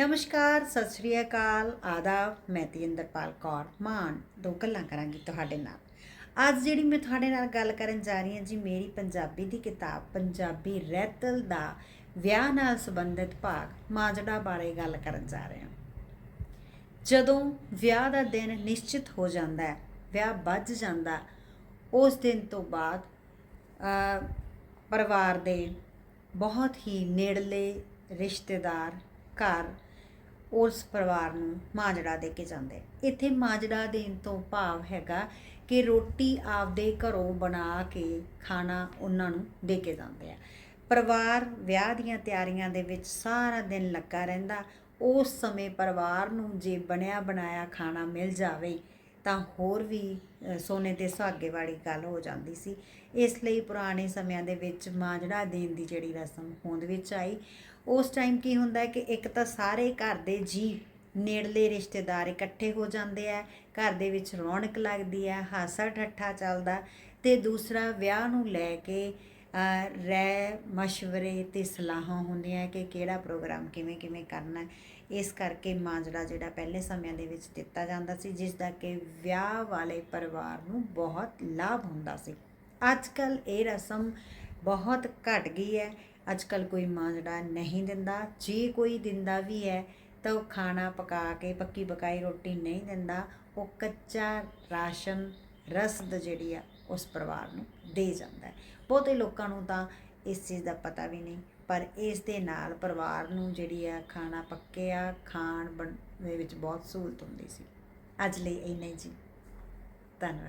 ਨਮਸਕਾਰ, ਸਤਿ ਸ਼੍ਰੀ ਅਕਾਲ। ਆਦਾਬ, ਮੈਂ ਤੇਂਦਰਪਾਲ ਕੌਰ ਮਾਨ। ਦੋ ਗੱਲਾਂ ਕਰਾਂਗੀ ਤੁਹਾਡੇ ਨਾਲ। ਅੱਜ ਜਿਹੜੀ ਮੈਂ ਤੁਹਾਡੇ ਨਾਲ ਗੱਲ ਕਰਨ ਜਾ ਰਹੀ ਹਾਂ ਜੀ, ਮੇਰੀ ਪੰਜਾਬੀ ਦੀ ਕਿਤਾਬ, ਪੰਜਾਬੀ ਰਹਿਤਲ ਦਾ ਵਿਆਹ ਨਾਲ ਸੰਬੰਧਿਤ ਭਾਗ, ਮਾਜੜਾ ਬਾਰੇ ਗੱਲ ਕਰਨ ਜਾ ਰਹੇ ਹਾਂ। ਜਦੋਂ ਵਿਆਹ ਦਾ ਦਿਨ ਨਿਸ਼ਚਿਤ ਹੋ ਜਾਂਦਾ ਹੈ, ਵਿਆਹ ਵੱਜ ਜਾਂਦਾ, ਉਸ ਦਿਨ ਤੋਂ ਬਾਅਦ ਪਰਿਵਾਰ ਦੇ ਬਹੁਤ ਹੀ ਨੇੜਲੇ ਰਿਸ਼ਤੇਦਾਰ, ਘਰ ਉਸ ਪਰਿਵਾਰ ਨੂੰ ਮਾਜੜਾ ਦੇ ਕੇ ਜਾਂਦੇ। ਇੱਥੇ ਮਾਜੜਾ ਦੇਣ ਤੋਂ ਭਾਵ ਹੈਗਾ ਕਿ ਰੋਟੀ ਆਪਦੇ ਘਰੋਂ ਬਣਾ ਕੇ ਖਾਣਾ ਉਹਨਾਂ ਨੂੰ ਦੇ ਕੇ ਜਾਂਦੇ ਆ। ਪਰਿਵਾਰ ਵਿਆਹ ਦੀਆਂ ਤਿਆਰੀਆਂ ਦੇ ਵਿੱਚ ਸਾਰਾ ਦਿਨ ਲੱਗਾ ਰਹਿੰਦਾ। ਉਸ ਸਮੇਂ ਪਰਿਵਾਰ ਨੂੰ ਜੇ ਬਣਿਆ ਬਣਾਇਆ ਖਾਣਾ ਮਿਲ ਜਾਵੇ ਤਾਂ ਹੋਰ ਵੀ ਸੋਨੇ ਤੇ ਸੁਹਾਗੇ ਵਾਲੀ ਗੱਲ ਹੋ ਜਾਂਦੀ ਸੀ। ਇਸ ਲਈ ਪੁਰਾਣੇ ਸਮਿਆਂ ਦੇ ਵਿੱਚ ਮਾਜੜਾ ਦੇਣ ਦੀ ਜਿਹੜੀ ਰਸਮ ਹੋਂਦ ਵਿੱਚ ਆਈ। ਉਸ ਟਾਈਮ ਕੀ ਹੁੰਦਾ ਹੈ ਕਿ ਇੱਕ ਤਾਂ ਸਾਰੇ ਘਰ ਦੇ ਜੀ ਨੇੜਲੇ ਰਿਸ਼ਤੇਦਾਰ ਇਕੱਠੇ ਹੋ ਜਾਂਦੇ ਆ, ਘਰ ਦੇ ਵਿੱਚ ਰੌਣਕ ਲੱਗਦੀ ਹੈ ਹਾਸਾ ਠੱਠਾ ਚੱਲਦਾ ਤੇ ਦੂਸਰਾ ਵਿਆਹ ਨੂੰ ਲੈ ਕੇ ਰਹਿ, ਮਸ਼ਵਰੇ ਤੇ ਸਲਾਹਾਂ ਹੁੰਦੀਆਂ ਕਿ ਕਿਹੜਾ ਪ੍ਰੋਗਰਾਮ ਕਿਵੇਂ ਕਿਵੇਂ ਕਰਨਾ ਇਸ ਕਰਕੇ ਮਾਜੜਾ ਜਿਹੜਾ ਪਹਿਲੇ ਸਮਿਆਂ ਦੇ ਵਿੱਚ ਦਿੱਤਾ ਜਾਂਦਾ ਸੀ, ਜਿਸ ਦਾ ਕਿ ਵਿਆਹ ਵਾਲੇ ਪਰਿਵਾਰ ਨੂੰ ਬਹੁਤ ਲਾਭ ਹੁੰਦਾ ਸੀ। ਅੱਜ ਕੱਲ ਇਹ ਰਸਮ ਬਹੁਤ ਘਟ ਗਈ ਹੈ। ਅੱਜ ਕੱਲ ਕੋਈ ਮਾਜੜਾ ਨਹੀਂ ਦਿੰਦਾ। ਜੇ ਕੋਈ ਦਿੰਦਾ ਵੀ ਹੈ, ਤਾਂ ਉਹ ਖਾਣਾ ਪਕਾ ਕੇ ਪੱਕੀ ਪਕਾਈ ਰੋਟੀ ਨਹੀਂ ਦਿੰਦਾ। ਉਹ ਕੱਚਾ ਰਾਸ਼ਨ ਰਸਦ ਜਿਹੜੀ ਆ, ਉਸ ਪਰਿਵਾਰ ਨੂੰ ਦੇ ਜਾਂਦਾ ਹੈ। ਬਹੁਤੇ ਲੋਕਾਂ ਨੂੰ ਤਾਂ ਇਸ ਚੀਜ਼ ਦਾ ਪਤਾ ਵੀ ਨਹੀਂ, ਪਰ ਇਸ ਦੇ ਨਾਲ ਪਰਿਵਾਰ ਨੂੰ ਜਿਹੜੀ ਆ, ਖਾਣਾ ਪੱਕਿਆ ਖਾਣ ਬਣ, ਦੇ ਵਿੱਚ ਬਹੁਤ ਸਹੂਲਤ ਹੁੰਦੀ ਸੀ। ਅੱਜ ਲਈ ਇੰਨਾ ਹੀ ਜੀ। ਧੰਨਵਾਦ।